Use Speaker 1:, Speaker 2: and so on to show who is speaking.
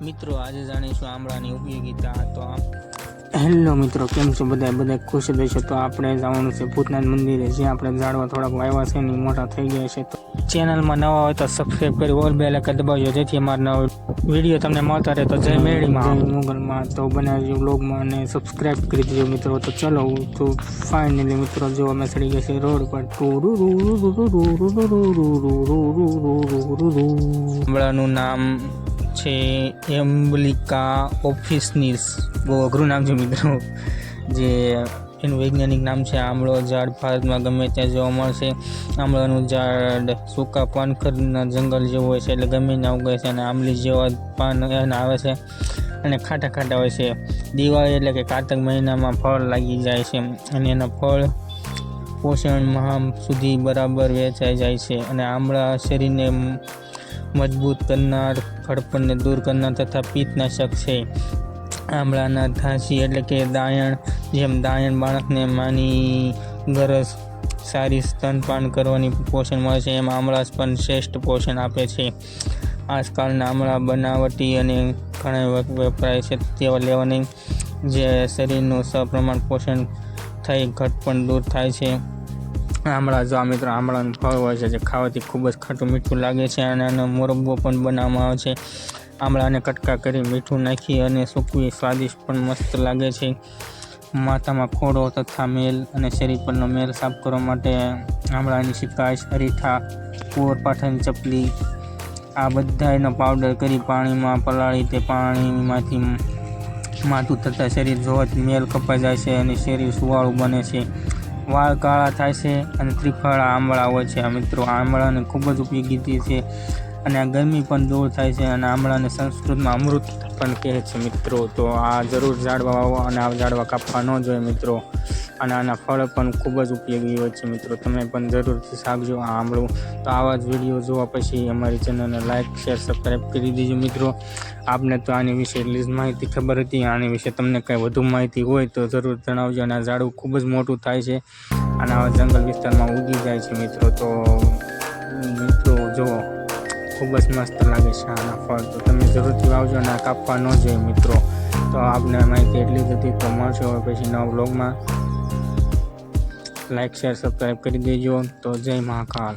Speaker 1: મિત્રો આજે જાણીશું આમળાની ઉપયોગીતા તો
Speaker 2: હેલો મિત્રો કેમ છો બધા બધા ખુશ રહેશો તો આપણે જવાનું છે ભૂતનાથ મંદિરે જ્યાં આપણે ઝાડવા થોડાક વાવ્યા છે ને મોટા થઈ ગયા છે તો ચેનલમાં નવા હોય તો સબસ્ક્રાઈબ કરી ઓલ બે આઇકન દબાવજો જેથી અમારા નવો વીડિયો તમને મળતા રહે તો જય મેળીમાં મુગલમાં તો બનાવજો બ્લોગમાં અને સબસ્ક્રાઈબ કરી દેજો મિત્રો તો ચલો તો ફાઇનલી મિત્રો જો અમે ચડી ગયા છે રોડ પર
Speaker 1: હમણાંનું નામ છે એમ્બલિકા ઓફિસનીસ બહુ અઘરું નામ છે મિત્રો. જે એનું વૈજ્ઞાનિક નામ છે આમળો ઝાડ. ભારતમાં ગમે ત્યાં જોવા મળશે. આમળાનું ઝાડ સૂકા પાનખરના જંગલ જેવું હોય છે, એટલે ગમે ત્યાં ઉગે છે અને આંબલી જેવા પાન એના આવે છે અને ખાટા ખાટા હોય છે. દિવાળી એટલે કે કારતક મહિનામાં ફળ લાગી જાય છે અને એના ફળ પોષણ મહા સુધી બરાબર વેચાઈ જાય છે અને આમળા શરીરને મજબૂત કરનાર, ખડપણને દૂર કરનાર તથા પિત્તનાશક છે. આમળાના ધાસી એટલે કે દાયણ, જેમ દાયણ બાળકને માની ગરજ સારી સ્તનપાન કરવાની પોષણ મળે છે, એમ આમળા પણ શ્રેષ્ઠ પોષણ આપે છે. આજકાલના આમળા બનાવટી અને ઘણા વપરાય છે, તેવા લેવાની જે શરીરનું સપ્રમાણ પોષણ થઈ ઘટપણ દૂર થાય છે. આમળા જો આ મિત્રો આમળાનું ફળ હોય છે જે ખાવાથી ખૂબ જ ખાટું મીઠું લાગે છે અને આનો મોરબ્બો પણ બનાવવામાં આવે છે. આમળાને કટકા કરી મીઠું નાખી અને સૂકવી, સ્વાદિષ્ટ પણ મસ્ત લાગે છે. માથામાં ખોડો તથા મેલ અને શરીર પરનો મેલ સાફ કરવા માટે આમળાની શિકાશ અરીઠા કુંવર પાઠાની ચપલી, આ બધાનો પાવડર કરી પાણીમાં પલાળી તે પાણીમાંથી માથું થતાં શરીર જોવાથી મેલ કપાઈ જાય છે અને શરીર સુવાળું બને છે. વાળ કાળા થાય છે અને ત્રિફળા આંબળા હોય છે. મિત્રો આંબળાને ખૂબ જ ઉપયોગી છે. અને આ ગરમી પણ દૂર થાય છે અને આમળાને સંસ્કૃતમાં અમૃત પણ કહે છે મિત્રો. તો આ જરૂર ઝાડવા વાવો અને આ ઝાડવા કાપવા ન જોઈએ મિત્રો. અને આના ફળ પણ ખૂબ જ ઉપયોગી હોય છે મિત્રો. તમે પણ જરૂરથી સાગજો આ આંબળું તો આવા જ વીડિયો જોવા પછી અમારી ચેનલને લાઇક શેર સબસ્ક્રાઈબ કરી દીજો મિત્રો. આપને તો આની વિશે એટલી જ માહિતી ખબર હતી. આની વિશે તમને કંઈ વધુ માહિતી હોય તો જરૂર જણાવજો. અને આ ઝાડવું ખૂબ જ મોટું થાય છે અને આવા જંગલ વિસ્તારમાં ઉગી જાય છે મિત્રો. તો મિત્રો, જુઓ. ખૂબ જ મસ્ત લાગે છે આના ફળ. તો તમે જરૂરથી વાવજો અને કાપવા ન જોઈએ મિત્રો. તો આપને માહિતી એટલી જ હતી. તો મળશે પછી નવા બ્લોગમાં લાઇક શેર સબસ્ક્રાઈબ કરી દેજો. તો જય મહાકાલ.